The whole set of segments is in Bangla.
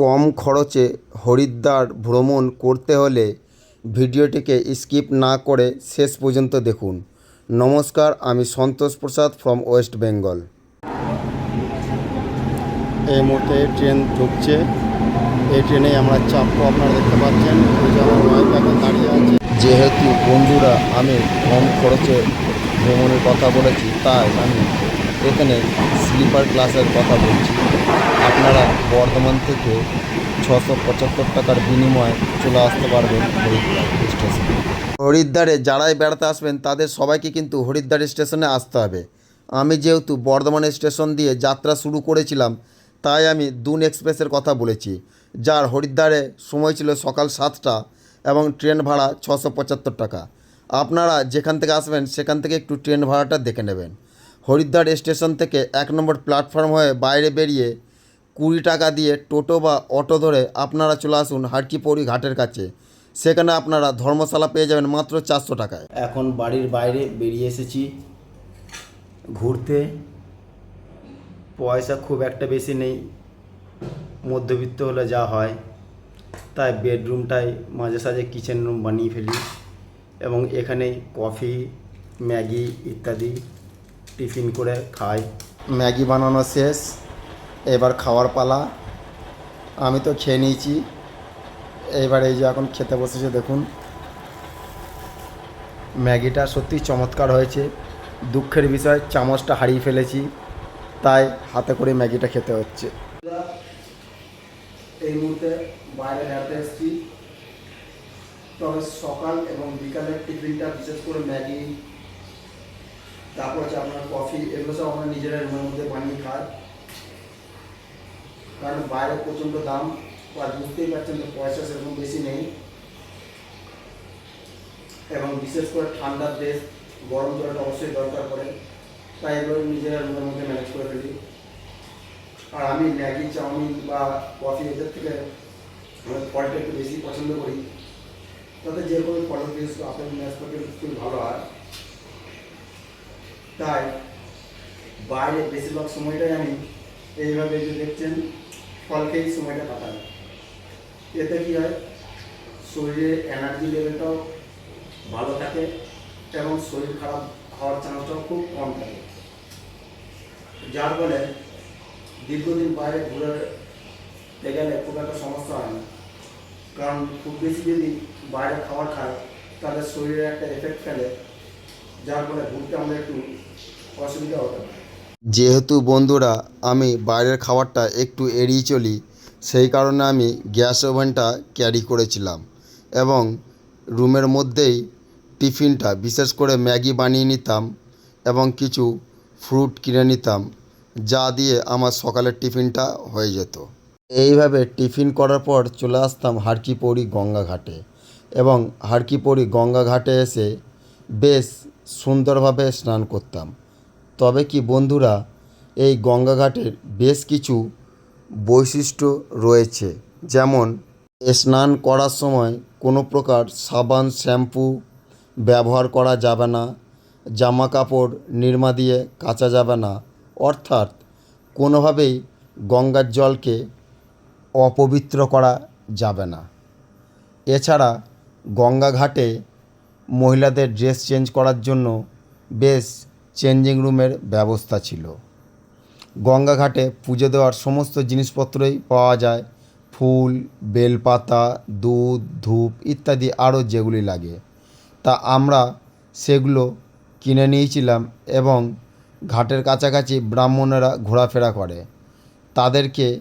কম খরচে হরিদ্বার ভ্রমণ করতে হলে ভিডিওটিকে স্কিপ না করে শেষ পর্যন্ত দেখুন। নমস্কার, আমি সন্তোষ প্রসাদ ফ্রম ওয়েস্ট বেঙ্গল এই মুহূর্তে ট্রেন ঢুকছে। এই ট্রেনে আমরা চাপবো, আপনারা দেখতে পাচ্ছেন। দাঁড়িয়ে আছে। যেহেতু বন্ধুরা, আমি কম খরচে ভ্রমণের কথা বলেছি, তাই আমি এখানে স্লিপার ক্লাসের কথা বলছি। আপনারা বর্ধমান থেকে ছশো পঁচাত্তর টাকার বিনিময়ে চলে আসতে পারবেন হরিদ্বার স্টেশনে। হরিদ্বারে যারাই বেড়াতে আসবেন, তাদের সবাইকে কিন্তু হরিদ্বার স্টেশনে আসতে হবে। আমি যেহেতু বর্ধমান স্টেশন দিয়ে যাত্রা শুরু করেছিলাম, তাই আমি দুন এক্সপ্রেসের কথা বলেছি, যার হরিদ্বারে সময় ছিল সকাল সাতটা এবং ট্রেন ভাড়া ছশো পঁচাত্তর টাকা। আপনারা যেখান থেকে আসবেন, সেখান থেকে একটু ট্রেন ভাড়াটা দেখে নেবেন। হরিদ্বার স্টেশন থেকে এক নম্বর প্ল্যাটফর্ম হয়ে বাইরে বেরিয়ে কুড়ি টাকা দিয়ে টোটো বা অটো ধরে আপনারা চলে আসুন হাটকিপৌরি ঘাটের কাছে। সেখানে আপনারা ধর্মশালা পেয়ে যাবেন মাত্র চারশো টাকায়। এখন বাড়ির বাইরে বেরিয়ে এসেছি। ঘুরতে। পয়সা খুব একটা বেশি নেই। মধ্যবিত্ত হলে যা হয়। তাই বেডরুমটাই মাঝে সাঝে কিচেন রুম বানিয়ে ফেলি। এবং এখানে কফি, ম্যাগি ইত্যাদি টিফিন করে খাই। ম্যাগি বানানো শেষ। এবার খাওয়ার পালা। আমি তো খেয়ে নিয়েছি। এবার এই যে এখন খেতে বসেছে দেখুন। ম্যাগিটা সত্যি চমৎকার হয়েছে। দুঃখের বিষয় চামচটা হারিয়ে ফেলেছি। তাই হাতে করে ম্যাগিটা খেতে হচ্ছে। এই মুহূর্তে বাইরে বেড়াতে এসেছি। তবে সকাল এবং বিকালের টিফিনটা বিশেষ করে ম্যাগি তারপর হচ্ছে আপনার কফি এগুলো সব আমরা নিজেরা রুমের মধ্যে বানিয়ে খাই। কারণ বাইরে প্রচণ্ড দাম আর বুঝতেই পারছেন যে পয়সা সেরকম বেশি নেই। এবং বিশেষ করে ঠান্ডার দেশ, গরম জলটা অবশ্যই দরকার পড়ে। তাই এগুলো নিজেরা রুমের মধ্যে ম্যানেজ করে ফেলি। আর আমি ম্যাগি, চাউমিন বা কফি এদের থেকে ফলটা একটু বেশি পছন্দ করি। তাতে যে কোনো ফল বিশেষ করে আপেল নাশপাতি খুব ভালো হয়। তাই বাইরে বেশিরভাগ সময়টাই আমি এইভাবে যে দেখছেন ফল খেয়েই সময়টা কাটাই। এতে কী হয়? শরীরে এনার্জি লেভেলটাও ভালো থাকে এবং শরীর খারাপ হওয়ার চান্সটাও খুব কম থাকে। যার ফলে দীর্ঘদিন বাইরে ঘুরে গেলে খুব একটা সমস্যা হয় না। কারণ খুব বেশি যদি বাইরে খাবার খায়, তাহলে শরীরে একটা এফেক্ট ফেলে যার ফলে ঘুরতে আমাদের একটু অসুবিধা হতে যেহেতু বন্ধুরা, আমি বাইরের খাবারটা একটু এড়িয়ে চলি, সেই কারণে আমি গ্যাস ওভেনটা ক্যারি করেছিলাম এবং রুমের মধ্যেই টিফিনটা, বিশেষ করে ম্যাগি বানিয়ে নিতাম এবং কিছু ফ্রুট কিনে নিতাম, যা দিয়ে আমার সকালের টিফিনটা হয়ে যেত। এইভাবে টিফিন করার পর চলে আসতাম হারকিপৌরি গঙ্গা ঘাটে এবং হারকিপৌরি গঙ্গা ঘাটে এসে বেশ সুন্দরভাবে স্নান করতাম। তবে কি বন্ধুরা, এই গঙ্গা ঘাটের বেশ কিছু বৈশিষ্ট্য রয়েছে। যেমন, স্নান করার সময় কোনো প্রকার সাবান, শ্যাম্পু ব্যবহার করা যাবে না জামা কাপড় নির্মা দিয়ে কাচা যাবে না। অর্থাৎ, কোনোভাবেই গঙ্গার জলকে অপবিত্র করা যাবে না। এছাড়া গঙ্গা ঘাটে মহিলাদের ড্রেস চেঞ্জ করার জন্য বেশ চেঞ্জিং রুমের ব্যবস্থা ছিল। গঙ্গা ঘাটে পুজো দেওয়ার সমস্ত জিনিসপত্রই পাওয়া যায়। ফুল, বেলপাতা, দুধ, ধূপ ইত্যাদি আরও যেগুলি লাগে। তা আমরা সেগুলো কিনে নিয়েছিলাম এবং ঘাটের কাছাকাছি ব্রাহ্মণেরা ঘোরাফেরা করে। তাদেরকে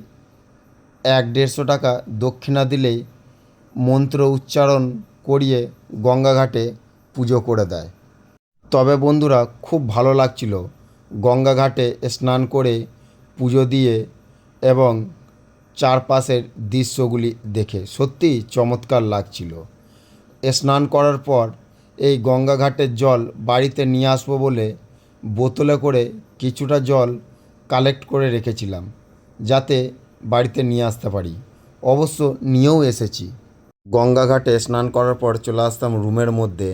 এক দেড়শো টাকা দক্ষিণা দিলেই মন্ত্র উচ্চারণ করিয়ে গঙ্গাঘাটে পুজো করে দেয়। তবে বন্ধুরা, খুব ভালো লাগছিল গঙ্গাঘাটে স্নান করে পুজো দিয়ে এবং চারপাশের দৃশ্যগুলি দেখে। সত্যিই চমৎকার লাগছিল। স্নান করার পর এই গঙ্গাঘাটের জল বাড়িতে নিয়ে আসব বলে বোতলে করে কিছুটা জল কালেক্ট করে রেখেছিলাম, যাতে বাড়িতে নিয়ে আসতে পারি। অবশ্য নিয়েও এসেছি। গঙ্গা ঘাটে স্নান করার পর চলে আসতাম রুমের মধ্যে।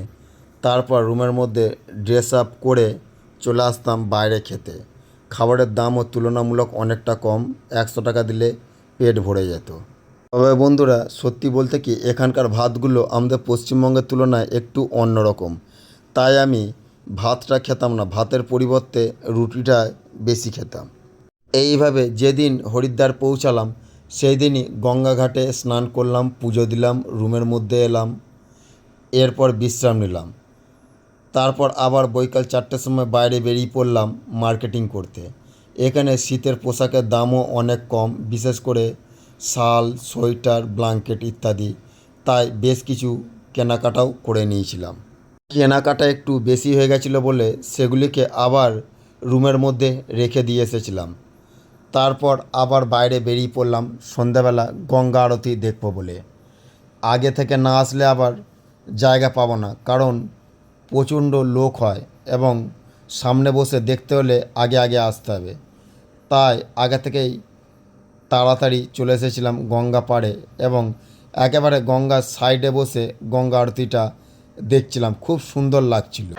তারপর রুমের মধ্যে ড্রেস আপ করে চলে আসতাম বাইরে খেতে। খাবারের দামও তুলনামূলক অনেকটা কম, একশো টাকা দিলে পেট ভরে যেত। তবে বন্ধুরা, সত্যি বলতে কি, এখানকার ভাতগুলো আমাদের পশ্চিমবঙ্গের তুলনায় একটু অন্যরকম তাই আমি ভাতটা খেতাম না, ভাতের পরিবর্তে রুটিটা বেশি খেতাম। এইভাবে যেদিন হরিদ্বার পৌঁছালাম সেই দিনই গঙ্গাঘাটে স্নান করলাম, পুজো দিলাম, রুমের মধ্যে এলাম, এরপর বিশ্রাম নিলাম। তারপর আবার বৈকাল চারটের সময় বাইরে বেরিয়ে পড়লাম মার্কেটিং করতে। এখানে শীতের পোশাকের দামও অনেক কম, বিশেষ করে শাল, সোয়েটার, ব্লাঙ্কেট ইত্যাদি। তাই বেশ কিছু কেনাকাটাও করে নিয়েছিলাম। কেনাকাটা একটু বেশি হয়ে গেছিল বলে সেগুলিকে আবার রুমের মধ্যে রেখে দিয়ে এসেছিলাম। তারপর আবার বাইরে বেরিয়ে পড়লাম সন্ধ্যাবেলা গঙ্গা আরতি দেখব বলে। আগে থেকে না আসলে আবার জায়গা পাবো না, কারণ প্রচণ্ড লোক হয় এবং সামনে বসে দেখতে হলে আগে আগে আসতে হবে। তাই আগে থেকেই তাড়াতাড়ি চলে এসেছিলাম গঙ্গা পাড়ে এবং একেবারে গঙ্গার সাইডে বসে গঙ্গা আরতিটা দেখছিলাম। খুব সুন্দর লাগছিল।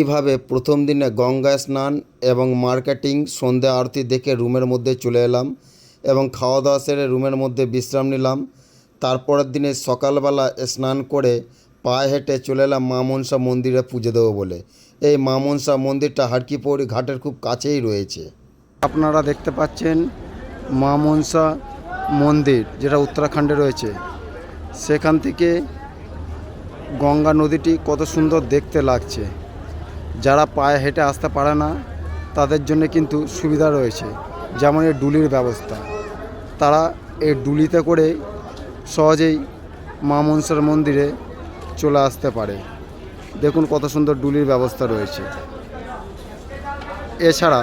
এইভাবে প্রথম দিনে গঙ্গা স্নান এবং মার্কেটিং সন্ধ্যা আরতি দেখে রুমের মধ্যে চলে এলাম এবং খাওয়া দাওয়া সেরে রুমের মধ্যে বিশ্রাম নিলাম। তারপরের দিনে সকালবেলা স্নান করে পায়ে হেঁটে চলে এলাম মা মনসা মন্দিরে পুজো দেবো বলে। এই মা মনসা মন্দিরটা হাটকিপৌড়ি ঘাটের খুব কাছেই রয়েছে। আপনারা দেখতে পাচ্ছেন মা মনসা মন্দির, যেটা উত্তরাখণ্ডে রয়েছে। সেখান থেকে গঙ্গা নদীটি কত সুন্দর দেখতে লাগছে। যারা পায়ে হেঁটে আসতে পারে না, তাদের জন্য কিন্তু সুবিধা রয়েছে। যেমন এই ডুলির ব্যবস্থা। তারা এই ডুলিতে করে সহজেই মা মনসার মন্দিরে চলে আসতে পারে। দেখুন কত সুন্দর ডুলির ব্যবস্থা রয়েছে। এছাড়া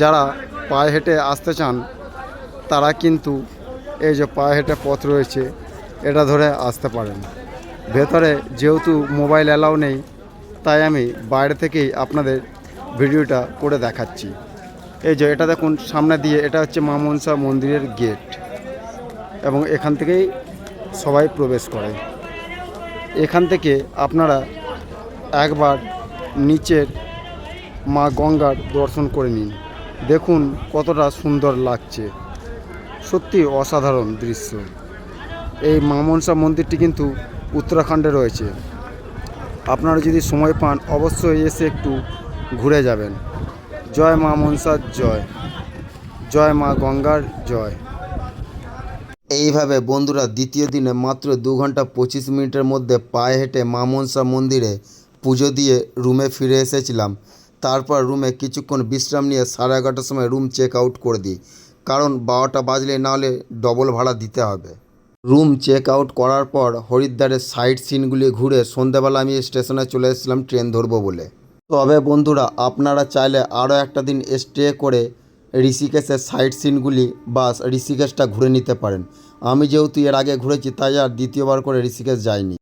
যারা পায়ে হেঁটে আসতে চান, তারা কিন্তু এই যে পায়ে হেঁটে পথ রয়েছে, এটা ধরে আসতে পারেন। ভেতরে যেহেতু মোবাইল অ্যালাউ নেই তাই আমি বাইরে থেকেই আপনাদের ভিডিওটা করে দেখাচ্ছি। এই যে এটা দেখুন, সামনে দিয়ে এটা হচ্ছে মা মনসা মন্দিরের গেট এবং এখান থেকেই সবাই প্রবেশ করে। এখান থেকে আপনারা একবার নিচের মা গঙ্গার দর্শন করে নিন। দেখুন কতটা সুন্দর লাগছে। সত্যি অসাধারণ দৃশ্য। এই মা মনসা মন্দিরটি কিন্তু উত্তরাখণ্ডে রয়েছে। আপনারা যদি সময় পান, অবশ্যই এসে একটু ঘুরে যাবেন। জয় মা মনসার জয়। জয় মা গঙ্গার জয়। এইভাবে বন্ধুরা দ্বিতীয় দিনে মাত্র দু ঘণ্টা পঁচিশ মিনিটের মধ্যে পায়ে হেঁটে মা মনসা মন্দিরে পুজো দিয়ে রুমে ফিরে এসেছিলাম। তারপর রুমে কিছুক্ষণ বিশ্রাম নিয়ে সাড়ে এগারোটার সময় রুম চেক আউট করে দিই। কারণ বারোটা বাজলে না হলে ডবল ভাড়া দিতে হবে। রুম চেক আউট করার পর হরিদ্বারের সাইট সিনগুলি ঘুরে সন্ধ্যাবেলা আমি স্টেশনে চলে এসেছিলাম ট্রেন ধরবো বলে। তবে বন্ধুরা, আপনারা চাইলে আরও একটা দিন স্টে করে ঋষিকেশের সাইট সিনগুলি বা ঋষিকেশটা ঘুরে নিতে পারেন। আমি যেহেতু এর আগে ঘুরেছি, তাই আর দ্বিতীয়বার করে ঋষিকেশ যাইনি।